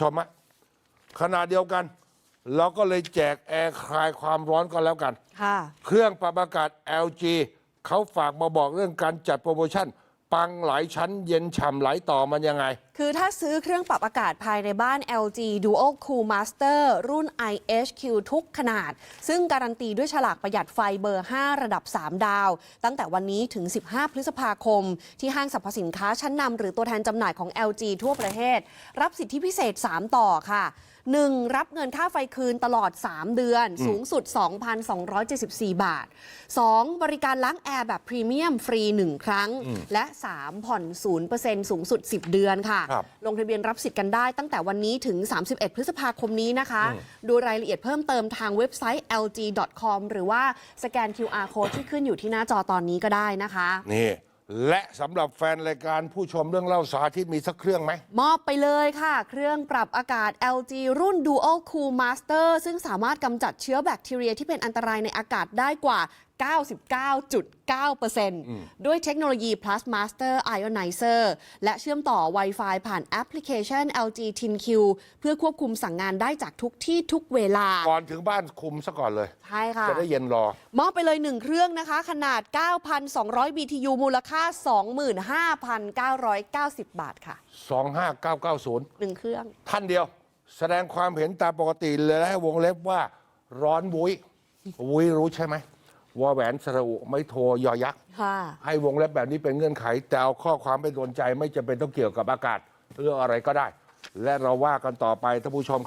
ชมอะขณะเดียวกัน เราก็เลยแจกแอร์คลายความร้อนก็แล้วกัน ค่ะ เครื่องปรับอากาศ LG เขาฝากมาบอกเรื่องการจัดโปรโมชั่น ปังหลายชั้นเย็นฉ่ำไหลต่อมันยังไงคือถ้าซื้อเครื่องปรับอากาศภายในบ้าน LG Dual Cool Master รุ่น IHQ ทุกขนาด ซึ่งการันตีด้วยฉลากประหยัดไฟเบอร์ 5 ระดับ 3 ดาว ตั้งแต่วันนี้ถึง 15 พฤษภาคม ที่ห้างสรรพสินค้าชั้นนำหรือตัวแทนจำหน่ายของ LG ทั่วประเทศ รับสิทธิพิเศษ 3 ต่อค่ะ 1. รับเงินค่าไฟคืนตลอด 3 เดือน สูงสุด 2,274 บาท 2. บริการล้างแอร์แบบพรีเมียมฟรี 1 ครั้ง และ 3 ผ่อน 0%สูงสุด 10 เดือนค่ะครับลงทะเบียนรับสิทธิ์กันได้ตั้งแต่วันนี้ถึง 31 พฤษภาคมนี้นะคะ ดูรายละเอียดเพิ่มเติมทางเว็บไซต์ lg.com หรือว่าสแกน QR code ที่ขึ้นอยู่ที่หน้าจอตอนนี้ก็ได้นะคะ นี่ และสำหรับแฟนรายการผู้ชมเรื่องเล่าสาธิตมีสักเครื่องไหม มอบไปเลยค่ะ เครื่องปรับอากาศ LG รุ่น Dual Cool Master ซึ่งสามารถกำจัดเชื้อแบคทีเรียที่เป็นอันตรายในอากาศได้กว่า99.9%ด้วยเทคโนโลยี Plus Master Ionizer และเชื่อมต่อ Wi-Fi ผ่านแอปพลิเคชัน LG ThinQ เพื่อควบคุมสั่งงานได้จากทุกที่ทุกเวลา ก่อนถึงบ้านคุมซะก่อนเลย ใช่ค่ะ จะได้เย็นรอ มอบไปเลย 1 เครื่องนะคะ ขนาด 9,200 BTU มูลค่า 25,990 บาทค่ะ 25990 1 เครื่อง ท่านเดียว แสดงความเห็นตามปกติเลยและให้วงเล็บว่าร้อนวุ้ยวุ้ยรู้ใช่ไหม ว่าแหวนสระอุไม่โทรยอยักษ์ ค่ะให้วงเล็บแบบนี้เป็นเงื่อนไข แต่เอาข้อความไปโดนใจไม่จำเป็นต้องเกี่ยวกับอากาศเรื่องอะไรก็ได้ และเราว่ากันต่อไปท่านผู้ชมครับ